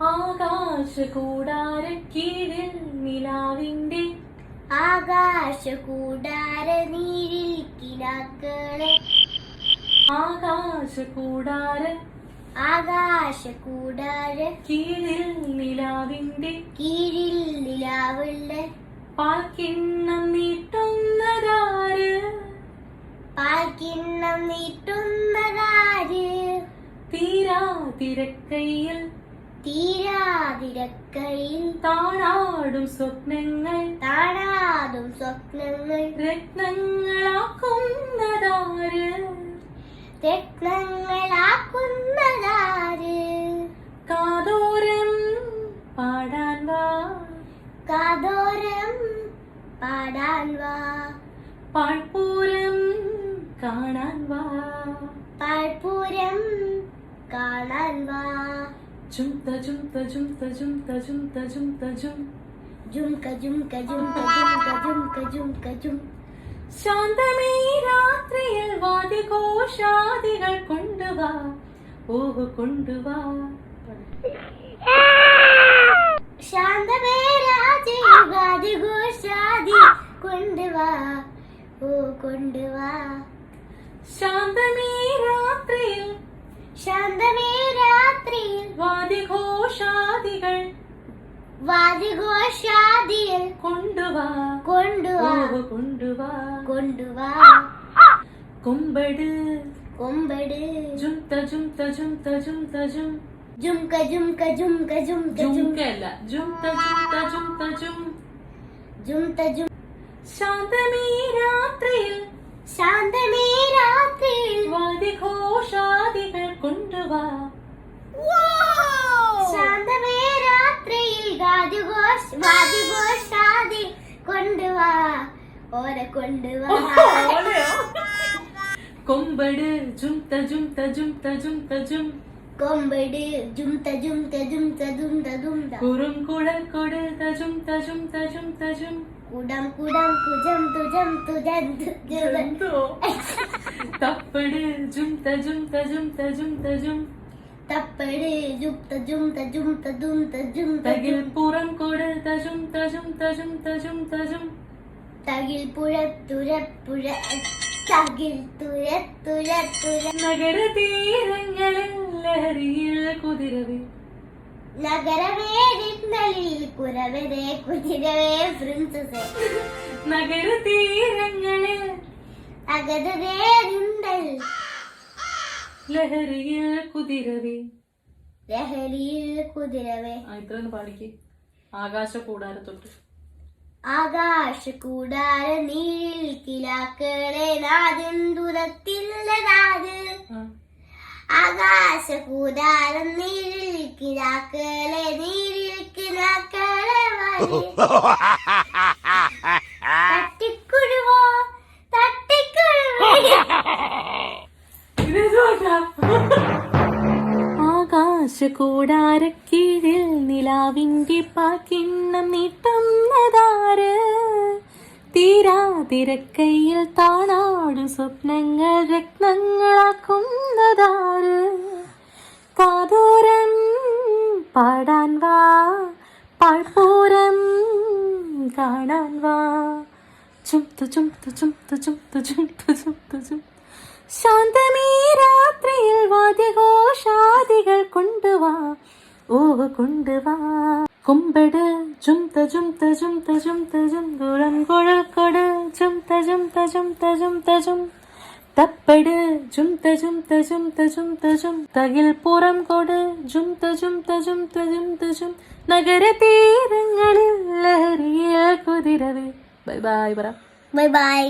ആകാശ കൂടാര കീഴിൽ നിലാവിന്റെ ആകാശ കൂടാര നീരിൽ കിനാക്കളെ ആകാശ കൂടാര ആകാശ കൂടാര കീഴിൽ നിലാവിന്റെ കീഴിൽ നിലാവുള്ള പാൽക്കിണ്ണം നീട്ടുന്നതാര്? പാൽക്കിണ്ണം നീട്ടുന്നതാര്? തീരാ തിരക്കയിൽ തീരാതിരക്കയിൽ താഴാടും സ്വപ്നങ്ങൾ. താണാതും സ്വപ്നങ്ങൾ. രത്നങ്ങളാക്കുന്നതാര്? രത്നങ്ങളാക്കുന്നതാര്? കാതോരം പാടാൻ വാ. കാതോരം പാടാൻ വാ. പാഴ്പൂരം കാണാൻ വാ. പാഴ്പൂരം കാണാൻ വാ. ജും തജും തജും തജും തജും തജും തജും ജുംക ജുംക ജുംക ജുംക ജുംക ജുംക ജും ശാന്തമേ രാത്രിയിൽ വാദിഘോഷാദികൾ കൊണ്ടുവാ. ഓഹ് കൊണ്ടുവാ. ശാന്തമേ രാത്രിയിൽ യുഗാദി ഘോഷാദി കൊണ്ടുവാ. ഓ കൊണ്ടുവാ. ശാന്തമേ രാത്രിയിൽ ശാന്തമേ രാത്രിയിൽ വാദിഘോഷാദികൾ വാദിഘോഷാദിയിൽ കൊണ്ടുവാ. കൊണ്ടുവാ. കൊണ്ടുവാ. കൊണ്ടുവാ. കൊമ്പട്. കൊമ്പട്. ജുംത ജുംത ജുംത ജുംത ജും. ജുംക ജുംക ജുംക ജുംക ജും. ജുംത ജുംത ജുംത ജും. ജുംത ജും. ശാന്തമേ രാത്രിയിൽ ശാന്തമേ രാത്രിയിൽ ഓര കൊണ്ടുവാ കൊമ്പട് ജും തജും തജും തജും തജും കൊമ്പട് ജുംത ജുംത ജുംത ജുംത ജുംത കുറും കുഴൽ കൊട് തജും തജും തജും തജും കുടം കുടം കുജം തുജം തുജം തുജം തപ്പട് ജും തജും തജും തജും തജും തപ്പട് ജുംത ജുംത ജുംത ജുംത ജുംത തകിൽ പുറം കൊട് തജും തജും തജും തജും തജും തകിൽ പുഴ തുര പുഴ തകിൽ തുര തുര തുര നഗര തീരങ്ങളിൽ കുതിരവേ. നഗരവേദികളിൽ കുരവരെ കുതിരവേ പ്രിൻസസേ നഗര തീരങ്ങളിൽ നഗരവേദികൾ ലഹരിയിൽ കുതിരവേ. ലഹരിയിൽ കുതിരവേ. ഇത്രയൊന്ന് പാടിക്ക്. ആകാശ കൂടാരത്തൊട്ട്. ആകാശ കൂടാര നീരിൽ കിലാക്കളെ നാദൻ ദൂരത്തില്ല നാട് ആ. ആകാശ കൂടാര നീരിൽ കിലാക്കളെ നീരിൽ കിലാക്കളെ. തട്ടിക്കുഴുവോ? തട്ടിക്കുഴുവോ. ആകാശ കൂടാരക്കീഴിൽ നിലാവിന്റെ പാക്കിണ്ണം നീട്ടുന്നതാ. തിരക്കയിൽ താണാടു സ്വപ്നങ്ങൾ രത്നങ്ങളാക്കുന്നതാര്? കാതോരം പാടാൻ വാ പാഴ്പൂരം കാണാൻ വാ. ചുംത്തു ചുംത്തു ചുംത്തു ചുംത്തു ചുംത്തു ചുംത്തു ചും ശാന്തമീ രാത്രിയിൽ വാദ്യഘോഷാദികൾ കൊണ്ടുവാ ഓ കൊണ്ടുവാ. കുമ്പട് ജുംത ജുംത ജുംത ജുംത ജും ദൂരം കൊട് ജുംത ജുംത ജുംത ജുംത ജും തപ്പട് ജുംത ജുംത ജുംത ജുംത ജും തകിൽ പുറം കൊട് ജുംത ജുംത ജുംത ജുംത ജും നഗര തീരങ്ങളിൽ ലഹരിയ കുതിരവേ ബൈ ബൈ പറ ബൈ ബൈ